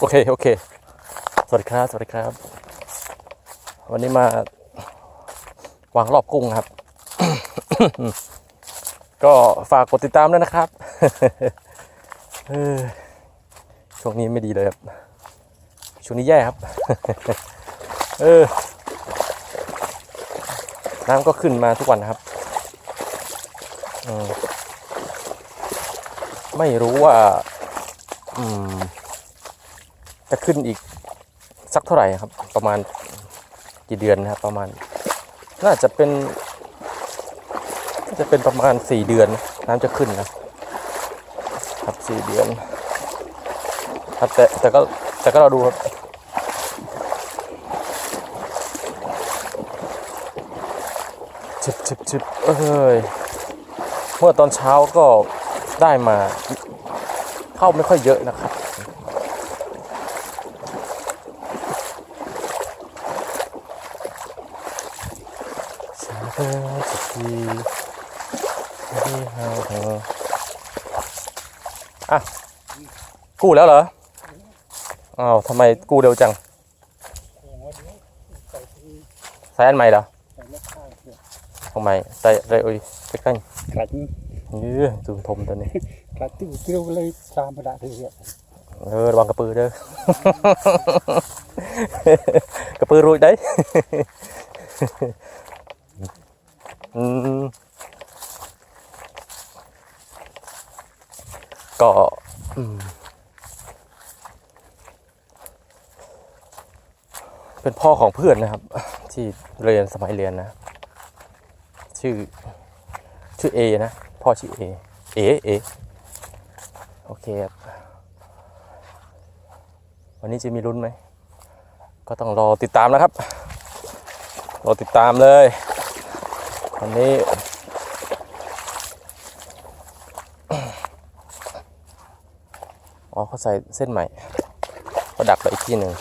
โอเค โอเค สวัสดีครับ สวัสดีครับ วันนี้มาวางรอบกุ้งครับ ก็ฝากกดติดตามด้วยนะครับช่วงนี้ไม่ดีเลยครับ ช่วงนี้แย่ครับ เออ น้ำก็ขึ้นมาทุกวันครับ ไม่รู้ว่า อืม จะขึ้นอีกสักเท่าไหร่ครับ ประมาณกี่เดือนนะครับ ประมาณ น่าจะเป็นน่าจะเป็นประมาณสี่เดือนน้ำจะขึ้นนะครับสี่เดือน ครับแต่แต่ก็แต่ก็เราดูครับชิบชิบชิบเอ้ยเมื่อตอนเช้าก็ได้มา เข้าไม่ค่อยเยอะนะครับ เออสักทีที่เฮาเฮาอะ กู้แล้วเหรออ้าวทำไมกู้เร็วจังใส่อันใหม่เหรอทำไมใส่เลยอุ้ยใกล้ใกระตุ้งเยอะจุ่มทมตัวนี้กระตุ้เกี่ยวเลยตามประดาเลยเออระวังกระปือเด้อกระปือรุยได้ก็ เป็นพ่อของเพื่อนนะครับ ที่เรียนสมัยเรียนนะ ชื่อชื่อเอนะ พ่อชื่อเอเอเอโอเคครับวันนี้จะมีลุ้นไหม ก็ต้องรอติดตามนะครับ รอติดตามเลยวันนี้อ๋อเขาใส่เส้นใหม่ก็ดักไปอีกที่หนึ่ง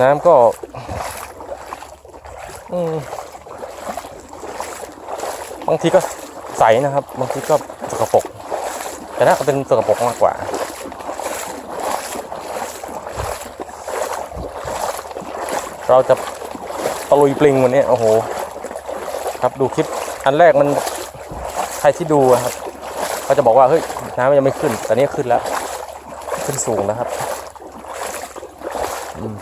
น้ำก็บางทีก็ใสนะครับ บางทีก็สกปรกแต่น่าจะเป็นสกปรกมากกว่า เราจะตะลุยปลิงวันนี้โอ้โห ครับดูคลิปอันแรกมันใครที่ดูครับเขาจะบอกว่าเฮ้ยน้ำมันยังไม่ขึ้นแต่นี้ขึ้นแล้ว ขึ้นสูงแล้วครับ อืม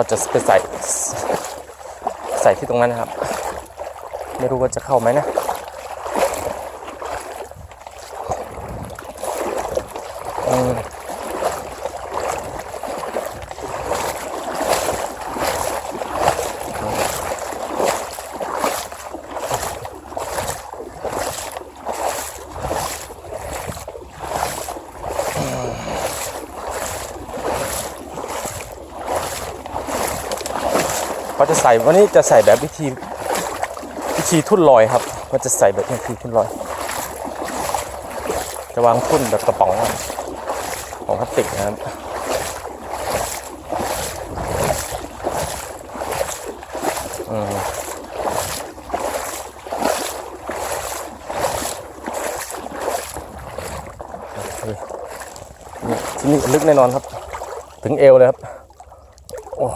ก็จะไปใส่ใส่ที่ตรงนั้นนะครับ ไม่รู้ว่าจะเข้าไหมนะอืม ส่วันนี้จะใส่แบบวิธีวิธีทุ่นลอยครับก็จะใส่แบบวิธีทุ่นลอย จะวางทุ่นแบบกระป๋องของพลาสติกนะครับอืมโอเคนี่ที่นี่ลึกแน่นอนครับ ถึงเอวเลยครับ โอ้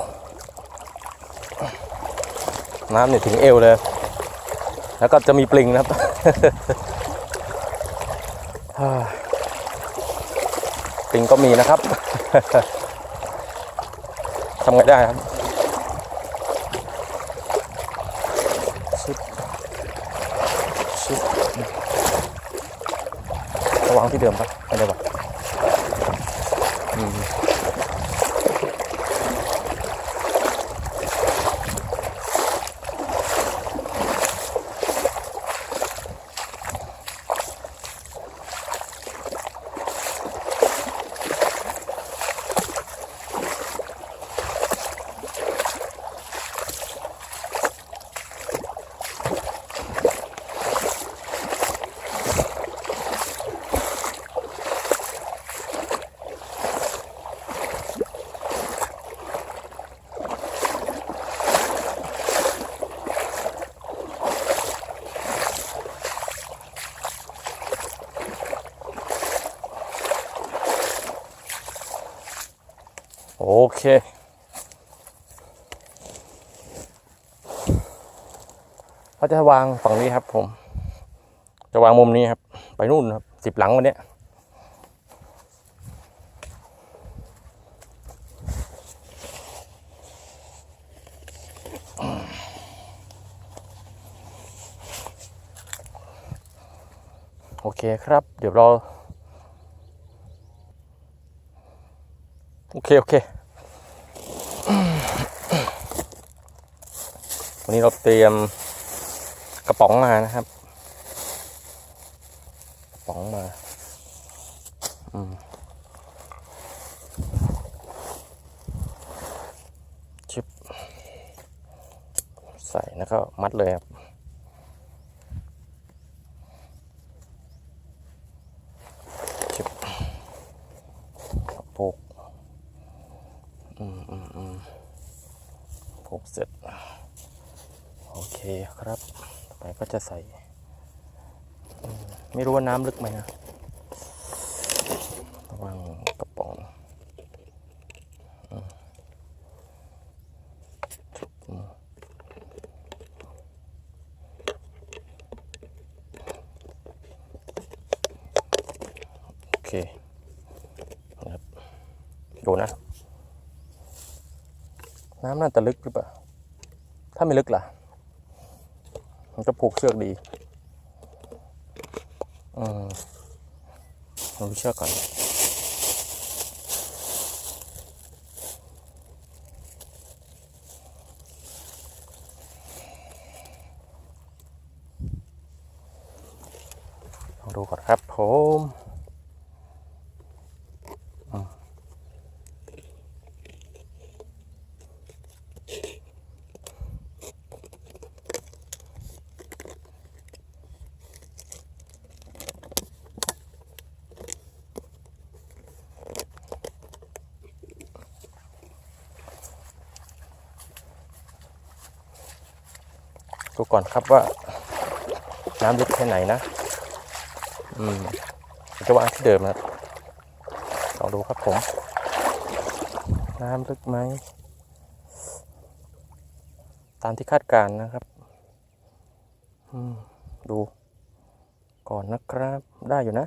น้ำเนี่ยถึงเอวเลย แล้วก็จะมีปลิงนะครับปลิงก็มีนะครับทำไงได้ครับชิบชิบระวังที่เดิมปะไม่ได้ปะอืม เค เขาจะวางฝั่งนี้ครับผม จะวางมุมนี้ครับ ไปนู่นครับสิบหลังวันเนี้ยโอเคครับ เดี๋ยวเรา โอเค โอเค วันนี้เราเตรียมกระป๋องมานะครับ กระป๋องมาอืมชิปใส่แล้วก็มัดเลยครับชิปผูกอืมอืมอืมผูกเสร็จ โอเคครับต่อไปก็จะใส่ ไม่รู้ว่าน้ำลึกไหมนะระวังกระป๋องโอเคครับดูนะ น้ำน่าจะลึกหรือเปล่า ถ้าไม่ลึกล่ะ มันก็ผูกเชือกดีอืมเราเชือกก่อนลองดูก่อนครับผม ก่อนครับว่าน้ำลึกแค่ไหนนะ อืมจะวางที่เดิมนะลองดูครับผม น้ำลึกไหม ตามที่คาดการนะครับ อืม ดู ก่อนนะครับ ได้อยู่นะ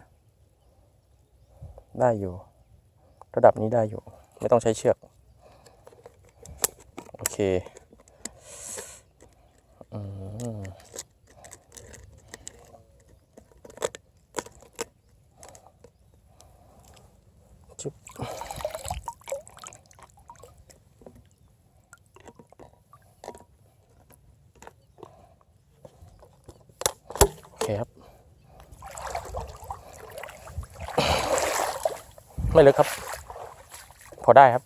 ได้อยู่ ระดับนี้ได้อยู่ ไม่ต้องใช้เชือก โอเค จุ๊บโอเคครับ ไม่ลึกครับ พอได้ครับ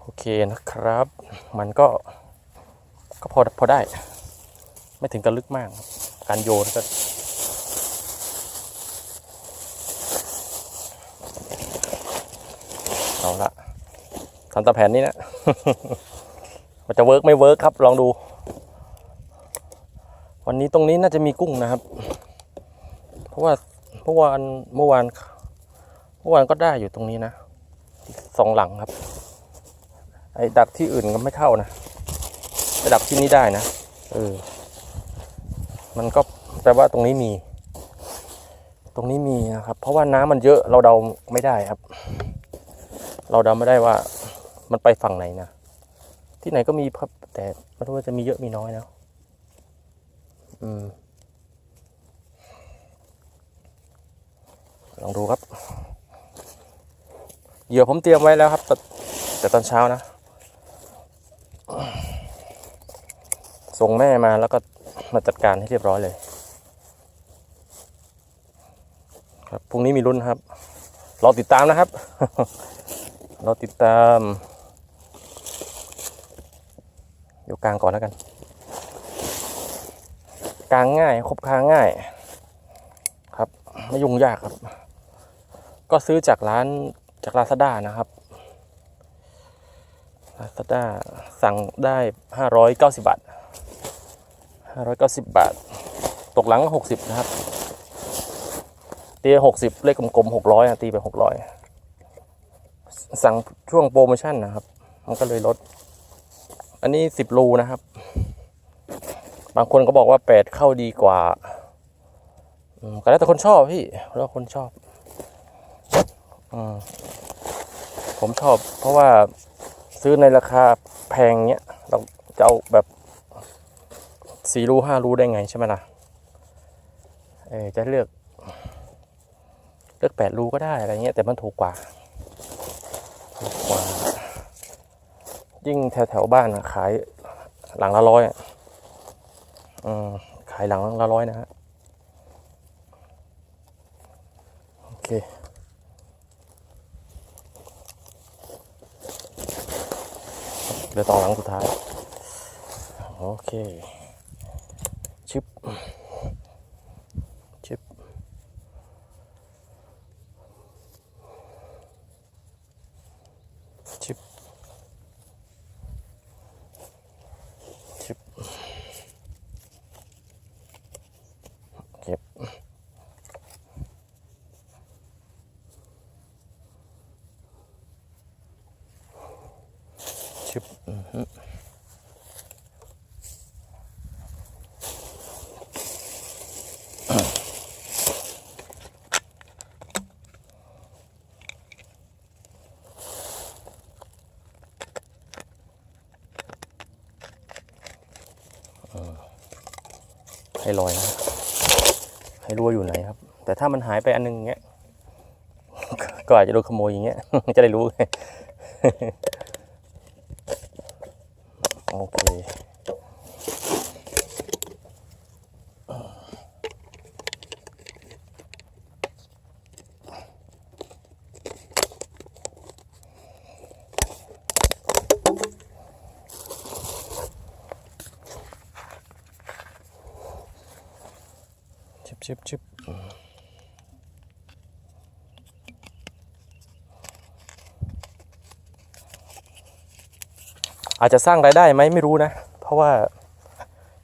โอเค นะครับ มันก็ก็พอพอได้ ไม่ถึงกับลึกมาก การโยนก็เอาละทำตาแผนนี้นะมันจะเวิร์กไม่เวิร์กครับ ลองดู วันนี้ตรงนี้น่าจะมีกุ้งนะครับ เพราะว่าเมื่อวานเมื่อวานเมื่อวานก็ได้อยู่ตรงนี้นะสองหลังครับ ไอ้ดักที่อื่นก็ไม่เข้านะไอ้ดักที่นี้ได้นะเออมันก็แปลว่าตรงนี้มี ตรงนี้มีนะครับ เพราะว่าน้ำมันเยอะเราเดาไม่ได้ครับ เราเดาไม่ได้ว่า มันไปฝั่งไหนนะที่ไหนก็มีครับ แต่ไม่รู้ว่าจะมีเยอะมีน้อยนะอืมลองดูครับ เหยื่อผมเตรียมไว้แล้วครับ แต่แต่ตอนเช้านะ ส่งแม่มาแล้วก็มาจัดการให้เรียบร้อยเลย ครับพรุ่งนี้มีรุ่นครับรอติดตามนะครับรอติดตามยวกลางก่อนแล้วกันกลางง่ายคบค้างง่าย ครับไม่ยุ่งยากครับ ก็ซื้อจากร้านจากลาซาด้านะครับ ลาซาด้าสั่งได้ห้าร้อยเก้าสิบบาทห้าร้อยเก้าสิบบาท ตกหลังหกสิบนะครับ ตีหกสิบเลขกลมๆหกร้อยตีไปหกร้อยสั่งช่วงโปรโมชั่นนะครับ มันก็เลยลด อันนี้สิบรูนะครับ บางคนก็บอกว่าแปดเข้าดีกว่าก็แล้วแต่คนชอบพี่แล้วคนชอบอผมชอบเพราะว่า ซื้อในราคาแพงเนี้ยเราจะเอาแบบสี่รูห้ารูได้ไงใช่ไหมล่ะเออจะเลือก เลือกแปดรูก็ได้อะไรเงี้ยแต่มันถูกกว่าถูกกว่า ยิ่งแถวแถวบ้านขายหลังละร้อยอืมขายหลังละร้อยนะฮะโอเค เดี๋ยวต่อหลังสุดท้าย โอเค ชิป ชิป ชิป ชิป เก็บ ชิปอือฮึให้ลอยนะให้รู้ว่าอยู่ไหนครับ แต่ถ้ามันหายไปอันนึงอย่างเงี้ยก็อาจจะโดนขโมยอย่างเงี้ย จะได้รู้ ไง โอเค ชิบชิบชิบ อาจจะสร้างรายได้ไหมไม่รู้นะ เพราะว่า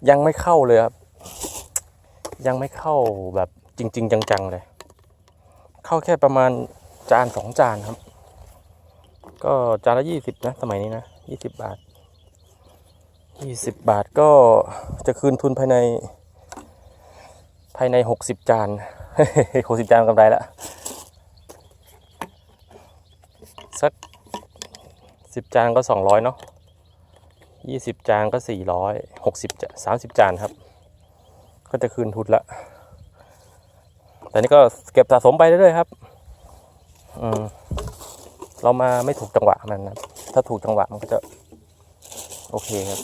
ยังไม่เข้าเลยครับ ยังไม่เข้าแบบจริง ๆ จังๆเลย เข้าแค่ประมาณจานสองจานครับ ก็จานละยี่สิบนะสมัยนี้นะยี่สิบบาทยี่สิบบาทก็จะคืนทุนภายใน ภายในหกสิบจานหกสิบจานกำไรละสักสิบจานก็สองร้อยเนาะ ยี่สิบจานก็สี่ร้อยหกสิบสามสิบจานครับ ก็จะคืนทุนละ แต่นี่ก็เก็บสะสมไปเรื่อยๆครับ อืมเรามาไม่ถูกจังหวะมันนะถ้าถูกจังหวะมันก็จะ โอเคครับ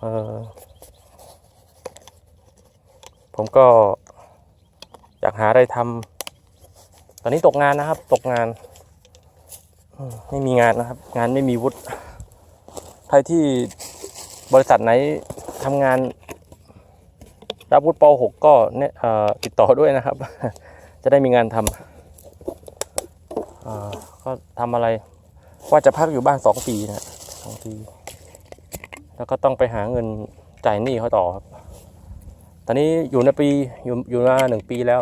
เออผมก็อยากหาอะไรทำ ตอนนี้ตกงานนะครับ ตกงานไม่มีงานนะครับ งานไม่มีวุฒิใครที่บริษัทไหนทำงาน รับวุฒิป .6 ก็เนี่ยติดต่อด้วยนะครับ จะได้มีงานทำเอ่อก็ทำอะไรว่าจะพักอยู่บ้านสองปีนะสองปีแล้วก็ต้องไปหาเงินจ่ายหนี้เขาต่อครับ ตอนนี้อยู่ในปีอยู่อยู่มาหนึ่งปีแล้ว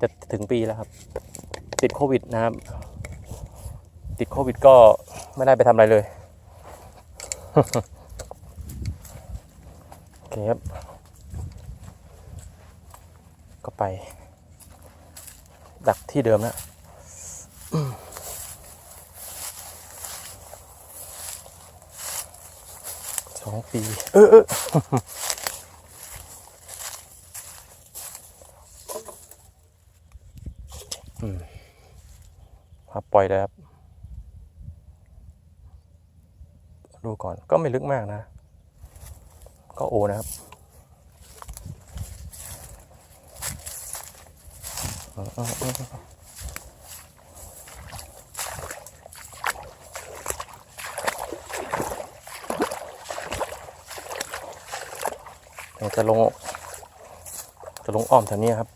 จะถึงปีแล้วครับ ติดโควิดนะครับ ติดโควิดก็ไม่ได้ไปทำอะไรเลย โอเคครับ ก็ไป ดักที่เดิมนะสองปี เออออืม ครับปล่อยเลยครับดูก่อนก็ไม่ลึกมากนะ ก็โอนะครับจะลง จะลงอ้อมแถวนี้ครับ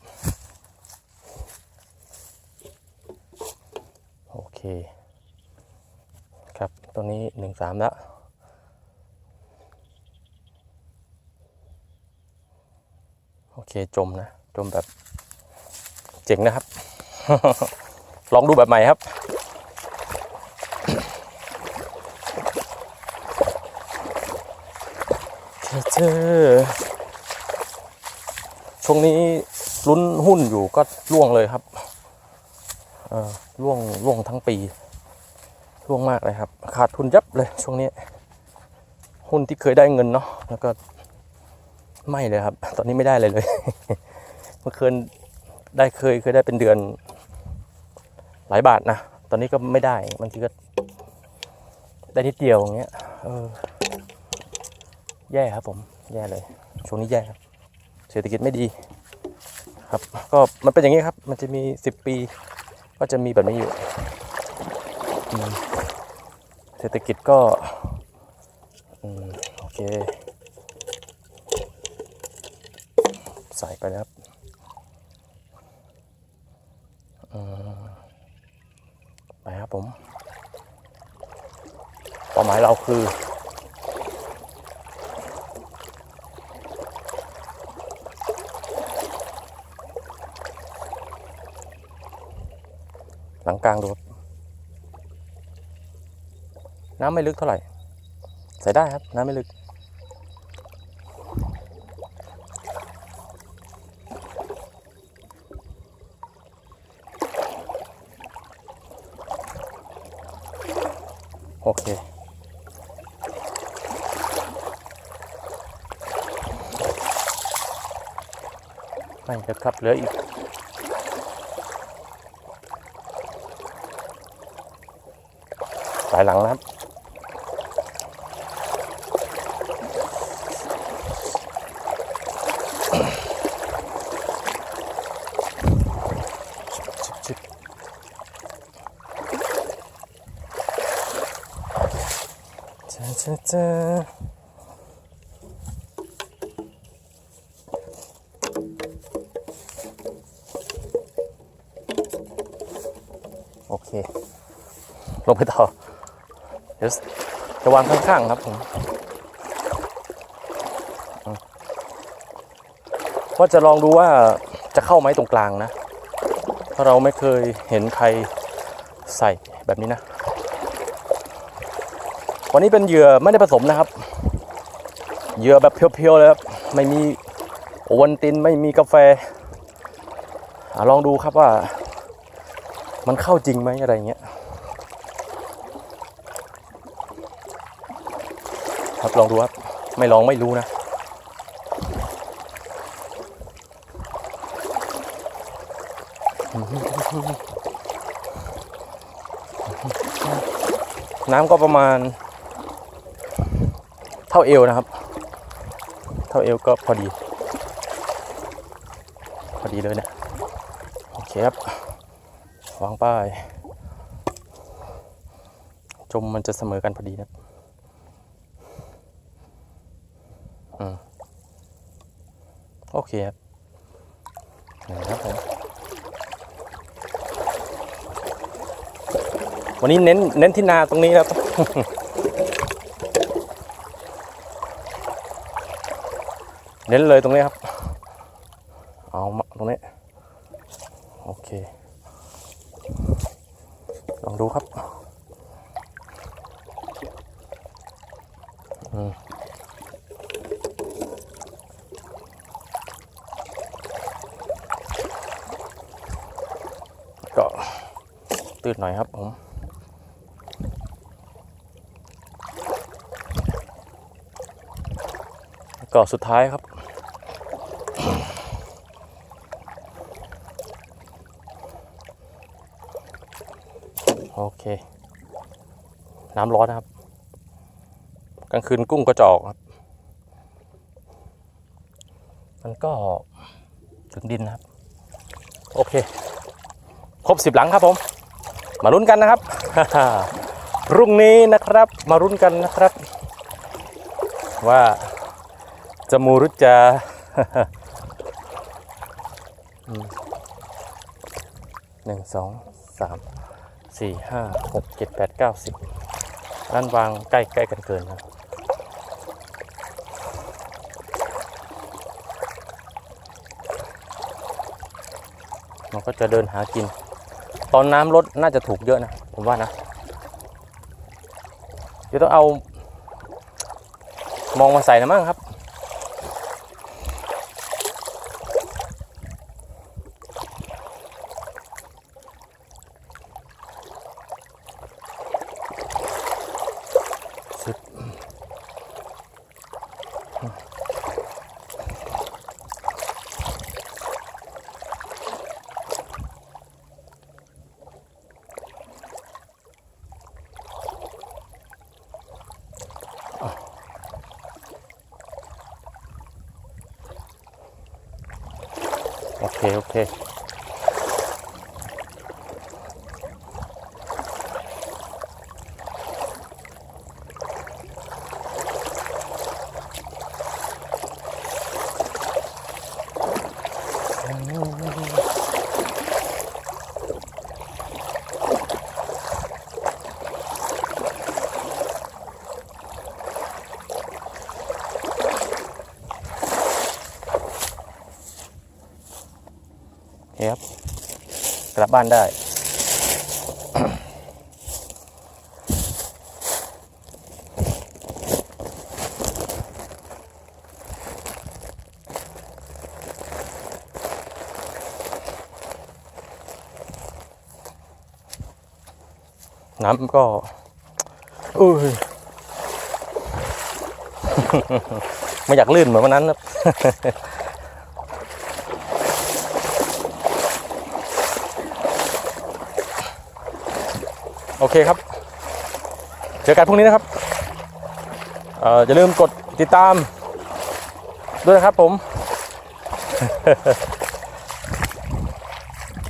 ครับตัวนี้หนึ่งสามแล้วโอเคจมนะ จมแบบเจ๋งนะครับ ลองดูแบบใหม่ครับ เจอช่วงนี้ลุ้นหุ้นอยู่ก็ล่วงเลยครับ เออ ล่วงล่วงทั้งปีล่วงมากเลยครับ ขาดทุนยับเลยช่วงนี้ หุ้นที่เคยได้เงินเนาะแล้วก็ไม่เลยครับ ตอนนี้ไม่ได้เลยเลย เมื่อคืนได้เคยเคยได้เป็นเดือน หลายบาทนะ ตอนนี้ก็ไม่ได้บางทีก็ได้นิดเดียวอย่างเงี้ยเออแย่ครับผม แย่เลย ช่วงนี้แย่ครับ เศรษฐกิจไม่ดีครับ ก็มันเป็นอย่างนี้ครับ มันจะมีสิบปี ก็จะมีแบบนี้อยู่ เศรษฐกิจก็โอเค ใส่ไปแล้วครับอืมไปครับผมเป้าหมายเราคือ หลังกลางดูครับน้ำไม่ลึกเท่าไหร่ ใส่ได้ครับ น้ำไม่ลึก โอเค ไม่เดี๋ยวครับ เหลืออีก สายหลังนะครับ จ้าจ้าโอเค ลงไปต่อ ดี๋ยวจะวางข้างๆครับผมว่าจะลองดูว่าจะเข้าไหมตรงกลางนะ เพราะเราไม่เคยเห็นใครใส่แบบนี้นะ วันนี้เป็นเหยื่อไม่ได้ผสมนะครับ เหยื่อแบบเพียวๆเลยครับ ไม่มีโอวันตินไม่มีกาแฟอลองดูครับว่า มันเข้าจริงไหมอะไรเงี้ย ครับลองดูครับ ไม่ลองไม่รู้นะน้ำก็ประมาณ เท่าเอวนะครับ เท่าเอวก็พอดี พอดีเลยเนะโอเคครับวางป้าย จมมันจะเสมอกันพอดีนะครับ อืมโอ เคครับนะครับผมวันนี้เน้นเน้นที่นาตรงนี้ครับเน้นเลยตรงนี้ครับ เอามาตรงนี้ โอเค ลองดูครับอืม ก็ตืด หน่อยครับผมก็สุดท้ายครับโอเค น้ำร้อนนะครับ กลางคืนกุ้งก็จะออกครับ มันก็ถึงดินนะครับ โอเค ครบสิบหลังครับผม มาลุ้นกันนะครับพรุ่งนี้นะครับมาลุ้นกันนะครับ ว่าจะมูรุจะอืมหนึ่งสองสามสี่ห้าหกเจ็ดแปดเก้าสิบนั่นวางใกล้ใกล้กันเกินครับมันก็จะเดินหากิน ตอนน้ำลดน่าจะถูกเยอะนะ ผมว่านะ เดี๋ยวต้องเอา มองมาใส่นะมั้งครับสิบ โอเค โอเค โอเคครับ กลับ บ้านได้ น้ำก็อุ้ยไม่อยากลื่นเหมือนวันนั้นครับ โอเคครับ เจอกันพรุ่งนี้นะครับเอ่ออย่าลืมกดติดตามด้วยนะครับผม